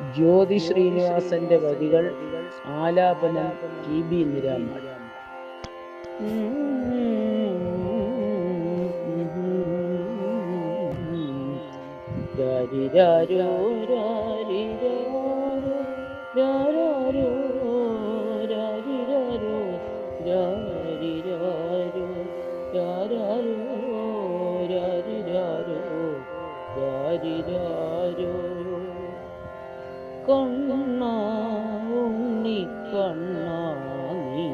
ജ്യോതി ശ്രീനിവാസന്റെ വരികൾ ആലാപനം ടി ബി. നിരാമ രാരാരോ രാരിരാരോ കണ്ണ ഉണ്ണി കണ്ണ നീ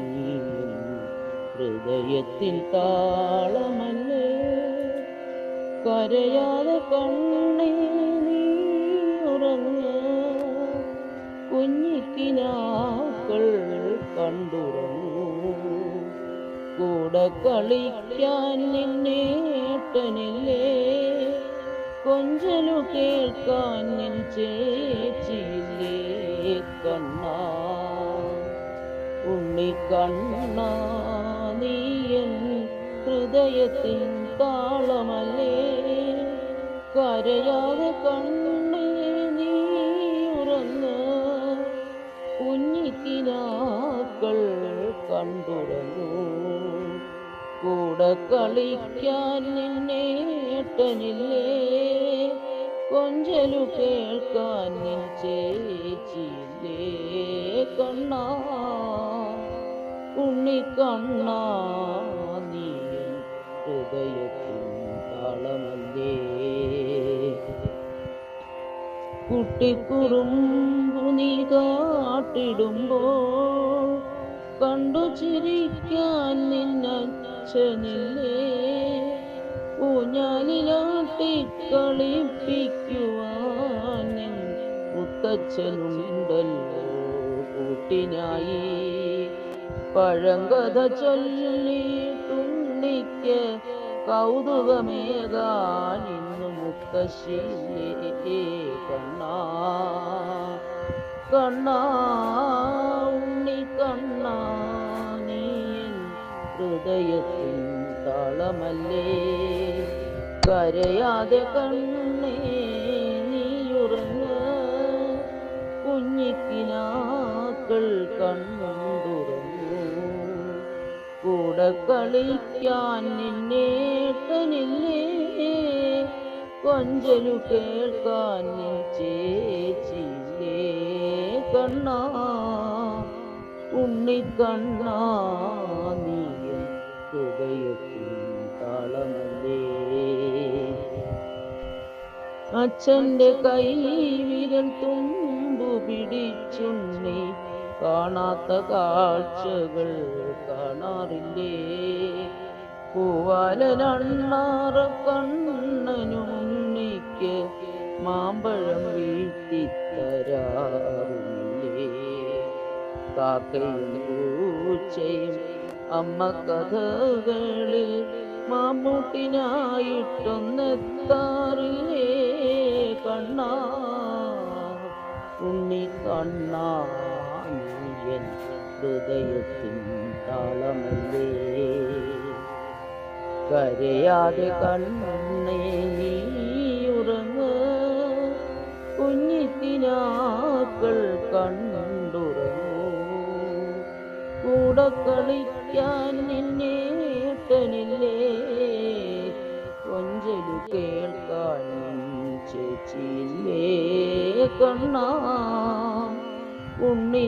ഹൃദയത്തിൻ താളമല്ലേ കരയാതെ കണ്ണേ നീ ഉറങ്ങ കുഞ്ഞിക്കിനാക്കൾ കണ്ടുറങ്ങൂ കൂടെ കളിക്കാൻ നിന്നേട്ടനില്ലേ കൊഞ്ചലു കേൾക്കാൻ നിൻ ചേച്ചിയില്ലേ കണ്ണാ ഉണ്ണി നീ ഹൃദയത്തിൻ താളമല്ലേ? കരയാതെ കണ്ണേ നീ ഉറന്ന് കുഞ്ഞിക്കിനാക്കൾ കണ്ടുറന്നു. കൂടെ കളിക്കാൻ നിന്നേട്ടനില്ലേ കൊഞ്ചലു കേൾക്കാൻ നിൻ ചേച്ചിയില്ലേ കണ്ണ? ഉണ്ണിക്കണ്ണ കണ്ണാ നീ ഹൃദയത്തിൽ താളമല്ലേ? കുട്ടിക്കുറുമ്പു നീ കാട്ടിടുമ്പോൾ കണ്ടു ചിരിക്കാൻ നിന്നച്ഛനില്ലേ? ഊഞ്ഞാലിലാട്ടി കളിപ്പിക്കുവാൻ മുത്തച്ഛനുണ്ടല്ലോ കൂട്ടിനായി. പഴങ്കഥ ചൊല്ലിട്ടുണ്ണിക്ക് കൗതുകമേകാൻ ഇന്ന് മുത്തശ്ശിയേ കണ്ണാ. കണ്ണാ ഉണ്ണി കണ്ണാ നീ എൻ ഹൃദയത്തിൻ താളമല്ലേ കരയാതെ കണ്ണേ നീയുറങ്ങ കുഞ്ഞിക്കിനാക്കൾ കണ്ടുറങ്ങൂ. കൂടെ കളിക്കാൻ നിന്നേട്ടനില്ലേ കൊഞ്ചലു കേൾക്കാൻ നിൻ ചേച്ചിയില്ലേ? കണ്ണാ ഉണ്ണി അച്ഛന്റെ കൈ വിരൽ തുമ്പു പിടിച്ചുണ്ണി. കാണാത്ത കാഴ്ചകൾ കാണാറില്ലേ? പൂവാലനണ്ണാറ കണ്ണനുണ്ണിക്ക് മാമ്പഴം വീഴ്ത്തിത്തരാറില്ലേ കാക്കയും പൂച്ചയും അമ്മ കഥകളിൽ മാമ്മൂട്ടിനായിട്ടൊന്നെത്താറില്ലേ ഉണ്ണി കണ്ണാ ഹൃദയത്തിൻ താളമല്ലേ കരയാതെ കണ്ണേ നീ ഉറങ്ങ കുഞ്ഞിത്തിനാക്കൾ കണ്ണുറങ്ങൂ കൂടെ കളിക്കാൻ ചേച്ചിയില്ലേ കണ്ണ ഉണ്ണി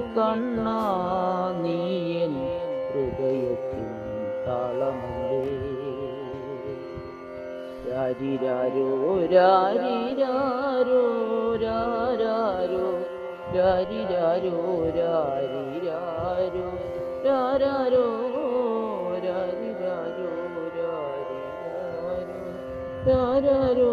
നീ എൻ ഹൃദയത്തിൻ താളമല്ലേ. രാരിരാരോ രാരിരാരോ രാരാരോ രാരിരാരോ രാരിരാരോ രാരാരോ രാരിരാരോ രാരിരാരോ രാരാരോ